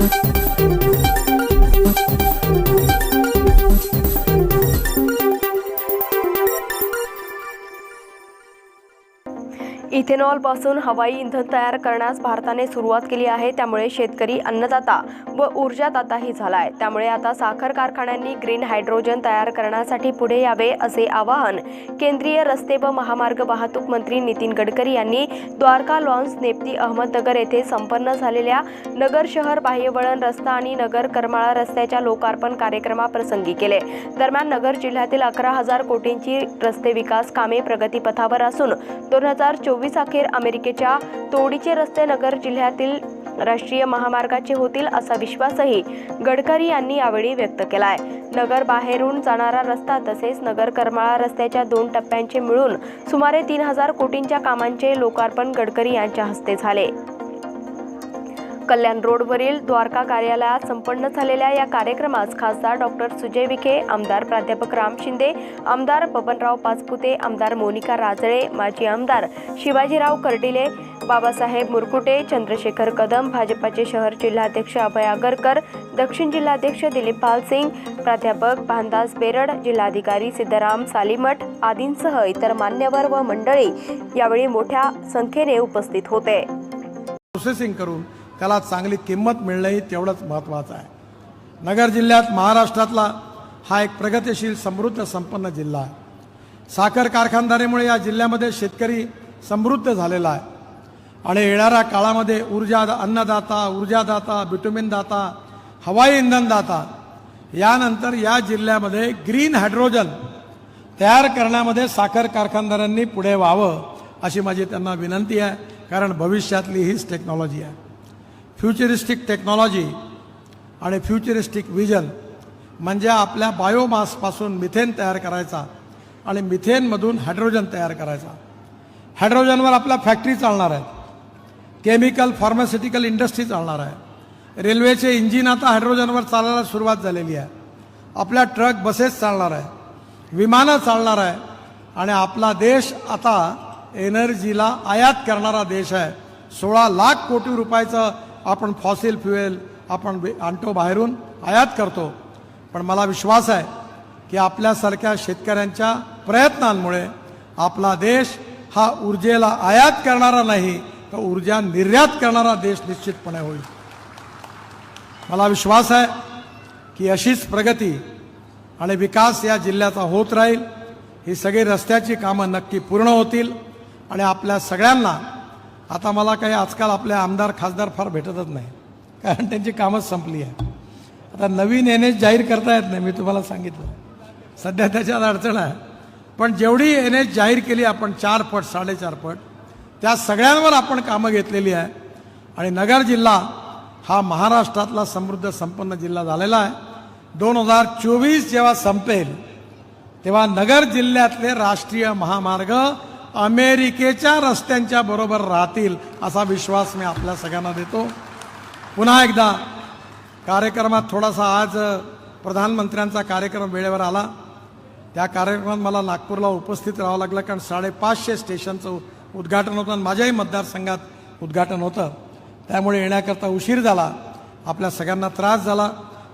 thank you इथेनॉलपासून हवाई इंधन तयार करण्यास भारताने सुरुवात केली आहे. त्यामुळे शेतकरी अन्नदाता व ऊर्जादाताही झाला आहे त्यामुळे आता साखर कारखान्यांनी ग्रीन हायड्रोजन तयार करण्यासाठी पुढे यावे असे आवाहन केंद्रीय रस्ते व महामार्ग वाहतूक मंत्री नितीन गडकरी यांनी द्वारका लॉन्स नेप्ती अहमदनगर येथे संपन्न झालेल्या नगर शहर बाह्यवळण रस्ता आणि नगर करमाळा रस्त्याच्या लोकार्पण कार्यक्रमाप्रसंगी केले. दरम्यान नगर जिल्ह्यातील अकरा हजार कोटींची रस्ते विकास कामे प्रगतीपथावर असून दोन हजार चोवीस अखेर अमेरिकेच्या तोडीचे रस्ते नगर जिल्ह्यातील राष्ट्रीय महामार्गाचे होतील असा विश्वासही गडकरी यांनी यावेळी व्यक्त केलाय. नगर बाहेरून जाणारा रस्ता तसेच नगर करमाळा रस्त्याच्या दोन टप्प्यांचे मिळून सुमारे तीन हजार कोटींच्या कामांचे लोकार्पण गडकरी यांच्या हस्ते झाले. कल्याण रोडवरील द्वारका कार्यालयात संपन्न झालेल्या या कार्यक्रमास खासदार डॉक्टर सुजय विखे आमदार प्राध्यापक राम शिंदे आमदार बबनराव पाचपुते आमदार मोनिका राजळे माजी आमदार शिवाजीराव कर्डिले बाबासाहेब मुरकुटे चंद्रशेखर कदम भाजपाचे शहर जिल्हाध्यक्ष अभय आगरकर दक्षिण जिल्हाध्यक्ष दिलीप पाल सिंग प्राध्यापक भानदास बेरड जिल्हाधिकारी सिद्धराम सालीमठ आदींसह इतर मान्यवर व मंडळी यावेळी मोठ्या संख्येने उपस्थित होते. प्रोसेसिंग करून त्याला चांगली किंमत मिळणंही तेवढंच महत्त्वाचं आहे. नगर जिल्ह्यात महाराष्ट्रातला हा एक प्रगतिशील समृद्ध संपन्न जिल्हा आहे. साखर कारखानदारीमुळे या जिल्ह्यामध्ये शेतकरी समृद्ध झालेला आहे. आणि येणाऱ्या काळामध्ये ऊर्जा अन्नदाता ऊर्जादाता बिटुमिन दाता हवाई इंधनदाता यानंतर या जिल्ह्यामध्ये ग्रीन हायड्रोजन तयार करण्यामध्ये साखर कारखानदारांनी पुढे व्हावं अशी माझी त्यांना विनंती आहे कारण भविष्यातली हीच टेक्नॉलॉजी आहे. फ्युचरिस्टिक टेक्नॉलॉजी आणि फ्युचरिस्टिक विजन म्हणजे आपल्या बायोमासपासून मिथेन तयार करायचा आणि मिथेनमधून हायड्रोजन तयार करायचा. हायड्रोजनवर आपल्या फॅक्टरी चालणार आहेत. केमिकल फार्मास्युटिकल इंडस्ट्री चालणार आहे. रेल्वेचे इंजिन आता हायड्रोजनवर चालायला सुरुवात झालेली आहे. आपल्या ट्रक बसेस चालणार आहे विमानं चालणार आहे आणि आपला देश आता एनर्जीला आयात करणारा देश आहे. सोळा लाख कोटी रुपयाचं आपण फॉसिल फ्युएल आपण आणतो बाहेरून आयात करतो. पण मला विश्वास आहे की आपल्यासारख्या शेतकऱ्यांच्या प्रयत्नांमुळे आपला देश हा ऊर्जेला आयात करणारा नाही तर ऊर्जा निर्यात करणारा देश निश्चितपणे होईल. मला विश्वास आहे की अशीच प्रगती आणि विकास या जिल्ह्याचा होत राहील. ही सगळी रस्त्याची कामं नक्की पूर्ण होतील आणि आपल्या सगळ्यांना आता मला काही आजकाल आपले आमदार खासदार फार भेटतच नाही. कारण त्यांची कामच संपली आहे. आता नवीन एन एच जाहीर करता येत नाही मी तुम्हाला सांगितलं. सध्या त्याच्यात अडचण आहे. पण जेवढी एन एच जाहीर केली आपण चार पट साडेचार पट त्या सगळ्यांवर आपण कामं घेतलेली आहे. आणि नगर जिल्हा हा महाराष्ट्रातला समृद्ध संपन्न जिल्हा झालेला आहे. दोन हजार चोवीस जेव्हा संपेल तेव्हा नगर जिल्ह्यातले राष्ट्रीय महामार्ग अमेरिकेच्या रस्त्यांच्या बरोबर राहतील असा विश्वास मी आपल्या सगळ्यांना देतो. पुन्हा एकदा कार्यक्रमात थोडासा आज प्रधानमंत्र्यांचा कार्यक्रम वेळेवर आला. त्या कार्यक्रमात मला नागपूरला उपस्थित राहावं लागलं कारण साडेपाचशे स्टेशनचं उद्घाटन होतं आणि माझ्याही मतदारसंघात उद्घाटन होतं. त्यामुळे येण्याकरता उशीर झाला. आपल्या सगळ्यांना त्रास झाला.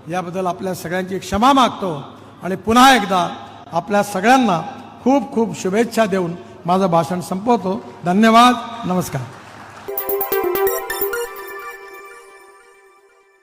याबद्दल आपल्या सगळ्यांची क्षमा मागतो. आणि पुन्हा एकदा आपल्या सगळ्यांना खूप खूप शुभेच्छा देऊन माझं भाषण संपवतो. धन्यवाद. नमस्कार.